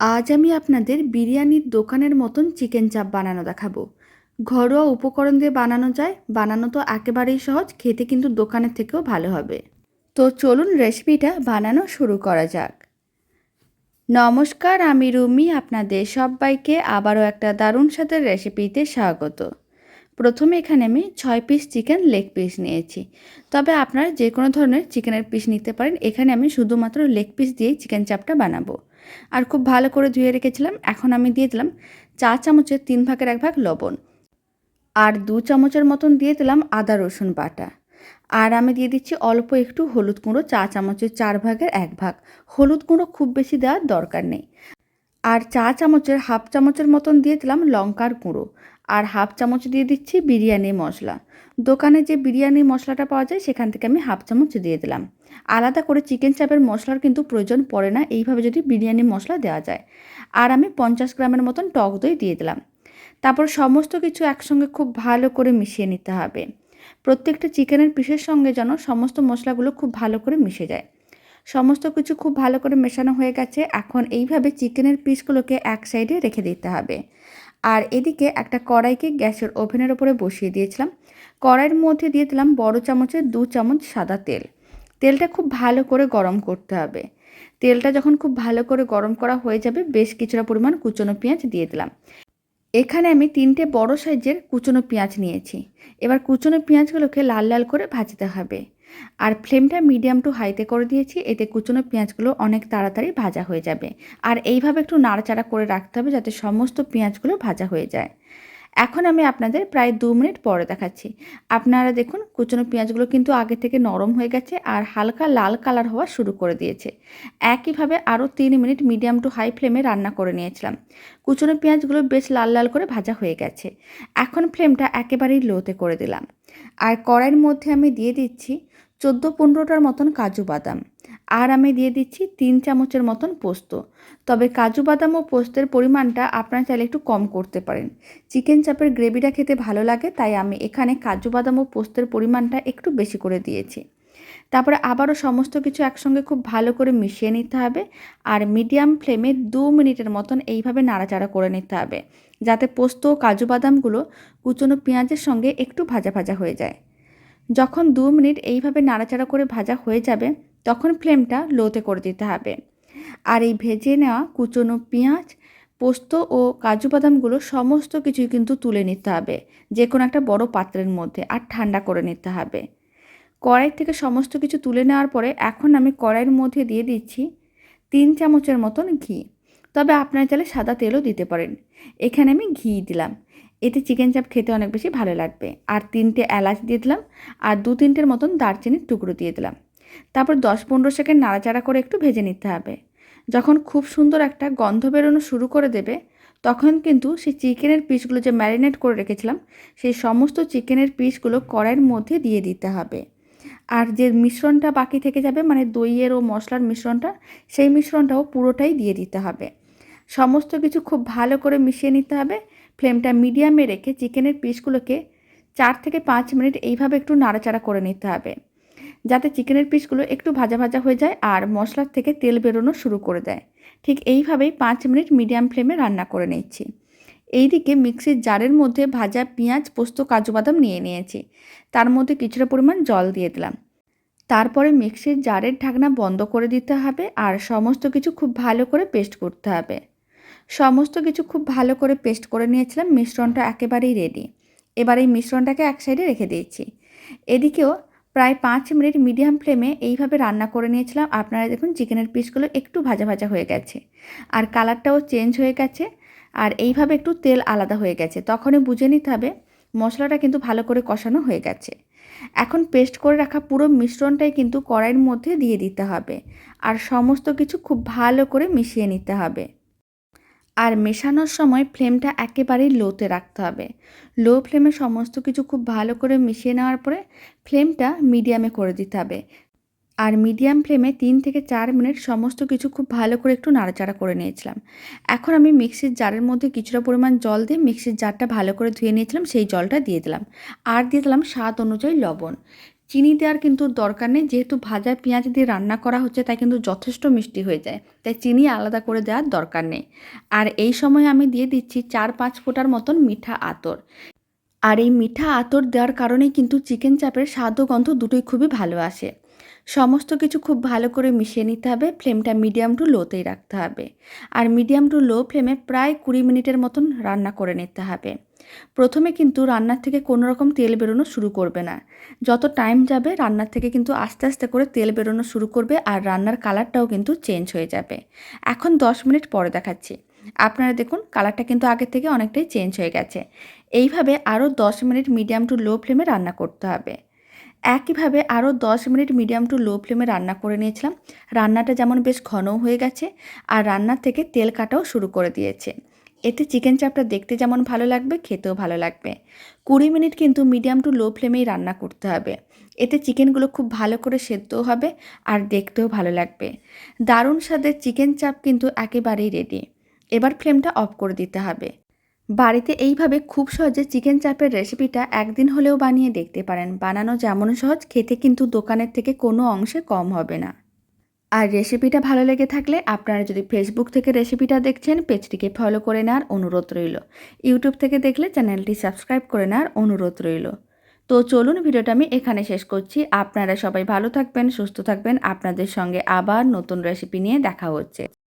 আজ আমি আপনাদের বিরিয়ানির দোকানের মতন চিকেন চাপ বানানো দেখাবো। ঘরোয়া উপকরণ দিয়ে বানানো যায়, বানানো তো একেবারেই সহজ, খেতে কিন্তু দোকানের থেকেও ভালো হবে। তো চলুন রেসিপিটা বানানো শুরু করা যাক। নমস্কার, আমি রুমি, আপনাদের সবাইকে আবারও একটা দারুণ স্বাদের রেসিপিতে স্বাগত। প্রথমে এখানে আমি ছয় পিস চিকেন লেগ পিস নিয়েছি। তবে আপনারা যে কোনো ধরনের চিকেনের পিস নিতে পারেন, এখানে আমি শুধুমাত্র লেগ পিস দিয়েই চিকেন চাপটা বানাবো। আর খুব ভালো করে ধুয়ে রেখেছিলাম, এখন আমি দিয়ে দিলাম চা চামচের তিন ভাগের এক ভাগ লবণ। আর দু চামচের মতন দিয়ে দিলাম আদা, রসুন বাটা। আর আমি দিয়ে দিচ্ছি অল্প একটু হলুদ গুঁড়ো, চা চামচের চার ভাগের এক ভাগ। হলুদ গুঁড়ো খুব বেশি দেওয়ার দরকার নেই। আর চা চামচের হাফ চামচের মতন দিয়ে দিলাম লঙ্কার গুঁড়ো। আর হাফ চামচ দিয়ে দিচ্ছি বিরিয়ানি মশলা। দোকানে যে বিরিয়ানি মশলাটা পাওয়া যায়, সেখান থেকে আমি হাফ চামচ দিয়ে দিলাম। আলাদা করে চিকেন চাপের মশলার কিন্তু প্রয়োজন পড়ে না, এইভাবে যদি বিরিয়ানি মশলা দেওয়া যায়। আর আমি পঞ্চাশ গ্রামের মতন টক দই দিয়ে দিলাম। তারপর সমস্ত কিছু একসঙ্গে খুব ভালো করে মিশিয়ে নিতে হবে। প্রত্যেকটা চিকেনের পিসের সঙ্গে যেন সমস্ত মশলাগুলো খুব ভালো করে মিশে যায়। সমস্ত কিছু খুব ভালো করে মেশানো হয়ে গেছে। এখন এইভাবে চিকেনের পিসগুলোকে এক সাইডে রেখে দিতে হবে। আর এদিকে একটা কড়াইকে গ্যাসের ওভেনের ওপরে বসিয়ে দিয়েছিলাম। কড়াইয়ের মধ্যে দিয়ে দিলাম বড় চামচের দু চামচ সাদা তেল। তেলটা খুব ভালো করে গরম করতে হবে। তেলটা যখন খুব ভালো করে গরম করা হয়ে যাবে, বেশ কিছুটা পরিমাণ কুচনো পেঁয়াজ দিয়ে দিলাম। এখানে আমি তিনটে বড় সাইজের কুচনো পেঁয়াজ নিয়েছি। এবার কুচনো পেঁয়াজগুলোকে লাল লাল করে ভাজতে হবে। আর ফ্লেমটা মিডিয়াম টু হাইতে করে দিয়েছি, এতে কুচনো পেঁয়াজগুলো অনেক তাড়াতাড়ি ভাজা হয়ে যাবে। আর এইভাবে একটু নাড়াচাড়া করে রাখতে হবে যাতে সমস্ত পেঁয়াজগুলো ভাজা হয়ে যায়। এখন আমি আপনাদের প্রায় দু মিনিট পরে দেখাচ্ছি। আপনারা দেখুন, কুচনো পেঁয়াজগুলো কিন্তু আগে থেকে নরম হয়ে গেছে আর হালকা লাল কালার হওয়া শুরু করে দিয়েছে। একইভাবে আরও তিন মিনিট মিডিয়াম টু হাই ফ্লেমে রান্না করে নিয়েছিলাম। কুচনো পেঁয়াজগুলো বেশ লাল লাল করে ভাজা হয়ে গেছে। এখন ফ্লেমটা একেবারেই লোতে করে দিলাম। আর কড়াইয়ের মধ্যে আমি দিয়ে দিচ্ছি চোদ্দ পনেরোটার মতন কাজু বাদাম। আর আমি দিয়ে দিচ্ছি তিন চামচের মতন পোস্ত। তবে কাজু বাদাম ও পোস্তের পরিমাণটা আপনারা চাইলে একটু কম করতে পারেন। চিকেন চাপের গ্রেভিটা খেতে ভালো লাগে, তাই আমি এখানে কাজু বাদাম ও পোস্তের পরিমাণটা একটু বেশি করে দিয়েছি। তারপরে আবারও সমস্ত কিছু একসঙ্গে খুব ভালো করে মিশিয়ে নিতে হবে আর মিডিয়াম ফ্লেমে দু মিনিটের মতন এইভাবে নাড়াচাড়া করে নিতে হবে, যাতে পোস্ত ও কাজু বাদামগুলো কুচনো পেঁয়াজের সঙ্গে একটু ভাজা ভাজা হয়ে যায়। যখন দু মিনিট এইভাবে নাড়াচাড়া করে ভাজা হয়ে যাবে, তখন ফ্লেমটা লোতে করে দিতে হবে। আর এই ভেজে নেওয়া কুচনো পেঁয়াজ, পোস্ত ও কাজু বাদামগুলো সমস্ত কিছুই কিন্তু তুলে নিতে হবে যে কোনো একটা বড় পাত্রের মধ্যে, আর ঠান্ডা করে নিতে হবে। কড়াই থেকে সমস্ত কিছু তুলে নেওয়ার পরে এখন আমি কড়াইয়ের মধ্যে দিয়ে দিচ্ছি তিন চামচের মতন ঘি। তবে আপনারা চাইলে সাদা তেলও দিতে পারেন। এখানে আমি ঘি দিলাম। এতে চিকেন চাপ খেতে অনেক বেশি ভালো লাগবে। আর তিনটে এলাচ দিয়ে দিলাম। আর দু তিনটের মতন দারচিনির টুকরো দিয়ে দিলাম। তারপর দশ পনেরো সেকেন্ড নাড়াচাড়া করে একটু ভেজে নিতে হবে। যখন খুব সুন্দর একটা গন্ধ বেরোনো শুরু করে দেবে, তখন কিন্তু সেই চিকেনের পিসগুলো যে ম্যারিনেট করে রেখেছিলাম, সেই সমস্ত চিকেনের পিসগুলো কড়াইয়ের মধ্যে দিয়ে দিতে হবে। আর যে মিশ্রণটা বাকি থেকে যাবে মানে দইয়ের ও মশলার মিশ্রণটা, সেই মিশ্রণটাও পুরোটাই দিয়ে দিতে হবে। সমস্ত কিছু খুব ভালো করে মিশিয়ে নিতে হবে। ফ্লেমটা মিডিয়ামে রেখে চিকেনের পিসগুলোকে চার থেকে পাঁচ মিনিট এইভাবে একটু নাড়াচাড়া করে নিতে হবে। যাতে চিকেনের পিসগুলো একটু ভাজা ভাজা হয়ে যায় আর মশলার থেকে তেল বেরোনো শুরু করে দেয়। ঠিক এইভাবেই পাঁচ মিনিট মিডিয়াম ফ্লেমে রান্না করে নিচ্ছি। এইদিকে মিক্সির জারের মধ্যে ভাজা পেঁয়াজ, পোস্ত, কাজু বাদাম নিয়ে নিয়েছি। তার মধ্যে কিছুটা পরিমাণ জল দিয়ে দিলাম। তারপরে মিক্সির জারের ঢাকনা বন্ধ করে দিতে হবে আর সমস্ত কিছু খুব ভালো করে পেস্ট করতে হবে। সমস্ত কিছু খুব ভালো করে পেস্ট করে নিয়েছিলাম, মিশ্রণটা একেবারেই রেডি এবার এই মিশ্রণটাকে এক সাইডে রেখে দিয়েছি। এদিকেও প্রায় পাঁচ মিনিট মিডিয়াম ফ্লেমে এইভাবে রান্না করে নিয়েছিলাম। আপনারা দেখুন চিকেনের পিসগুলো একটু ভাজা ভাজা হয়ে গেছে। আর কালারটাও চেঞ্জ হয়ে গেছে, আর এইভাবে একটু তেল আলাদা হয়ে গেছে। তখনই বুঝে নিতে হবে মশলাটা কিন্তু ভালো করে কষানো হয়ে গেছে। এখন পেস্ট করে রাখা পুরো মিশ্রণটাই কিন্তু কড়াইয়ের মধ্যে দিয়ে দিতে হবে। আর সমস্ত কিছু খুব ভালো করে মিশিয়ে নিতে হবে। আর মেশানোর সময় ফ্লেমটা একেবারেই লোতে রাখতে হবে। লো ফ্লেমে সমস্ত কিছু খুব ভালো করে মিশিয়ে নেওয়ার পরে ফ্লেমটা মিডিয়ামে করে দিতে হবে। আর মিডিয়াম ফ্লেমে তিন থেকে চার মিনিট সমস্ত কিছু খুব ভালো করে একটু নাড়াচাড়া করে নিয়েছিলাম। এখন আমি মিক্সির জারের মধ্যে কিছুটা পরিমাণ জল দিয়ে মিক্সির জারটা ভালো করে ধুয়ে নিয়েছিলাম, সেই জলটা দিয়ে দিলাম। আর দিয়ে দিলাম স্বাদ অনুযায়ী লবণ। চিনি দেওয়ার কিন্তু দরকার নেই। যেহেতু ভাজা পেঁয়াজ দিয়ে রান্না করা হচ্ছে, তাই কিন্তু যথেষ্ট মিষ্টি হয়ে যায়। তাই চিনি আলাদা করে দেওয়ার দরকার নেই। আর এই সময় আমি দিয়ে দিচ্ছি চার পাঁচ ফোঁটার মতন মিঠা আতর। আর এই মিঠা আতর দেওয়ার কারণেই কিন্তু চিকেন চাপের স্বাদ ও গন্ধ দুটোই খুবই ভালো আসে। সমস্ত কিছু খুব ভালো করে মিশিয়ে নিতে হবে, ফ্লেমটা মিডিয়াম টু লোতেই রাখতে হবে। আর মিডিয়াম টু লো ফ্লেমে প্রায় কুড়ি মিনিটের মতন রান্না করে নিতে হবে। প্রথমে কিন্তু রান্নার থেকে কোনো রকম তেল বেরোনো শুরু করবে না। যত টাইম যাবে, রান্নার থেকে কিন্তু আস্তে আস্তে করে তেল বেরোনো শুরু করবে আর রান্নার কালারটাও কিন্তু চেঞ্জ হয়ে যাবে। এখন দশ মিনিট পরে দেখাচ্ছি। আপনারা দেখুন কালারটা কিন্তু আগের থেকে অনেকটাই চেঞ্জ হয়ে গেছে। এইভাবে আরও দশ মিনিট মিডিয়াম টু লো ফ্লেমে রান্না করতে হবে। একইভাবে আরও দশ মিনিট মিডিয়াম টু লো ফ্লেমে রান্না করে নিয়েছিলাম। রান্নাটা যেমন বেশ ঘনও হয়ে গেছে আর রান্নার থেকে তেল কাটাও শুরু করে দিয়েছে। এতে চিকেন চাপটা দেখতে যেমন ভালো লাগবে, খেতেও ভালো লাগবে। কুড়ি মিনিট কিন্তু মিডিয়াম টু লো ফ্লেমেই রান্না করতে হবে। এতে চিকেনগুলো খুব ভালো করে সেদ্ধও হবে আর দেখতেও ভালো লাগবে। দারুণ স্বাদের চিকেন চাপ কিন্তু একেবারেই রেডি এবার ফ্লেমটা অফ করে দিতে হবে। বাড়িতে এইভাবে খুব সহজে চিকেন চাপের রেসিপিটা একদিন হলেও বানিয়ে দেখতে পারেন। বানানো যেমন সহজ, খেতে কিন্তু দোকানের থেকে কোনো অংশে কম হবে না। আর রেসিপিটা ভালো লেগে থাকলে আপনারা যদি ফেসবুক থেকে রেসিপিটা দেখছেন, পেজটিকে ফলো করে নেওয়ার অনুরোধ রইল। ইউটিউব থেকে দেখলে চ্যানেলটি সাবস্ক্রাইব করে নেওয়ার অনুরোধ রইল। তো চলুন ভিডিওটা আমি এখানে শেষ করছি। আপনারা সবাই ভালো থাকবেন, সুস্থ থাকবেন। আপনাদের সঙ্গে আবার নতুন রেসিপি নিয়ে দেখা হচ্ছে।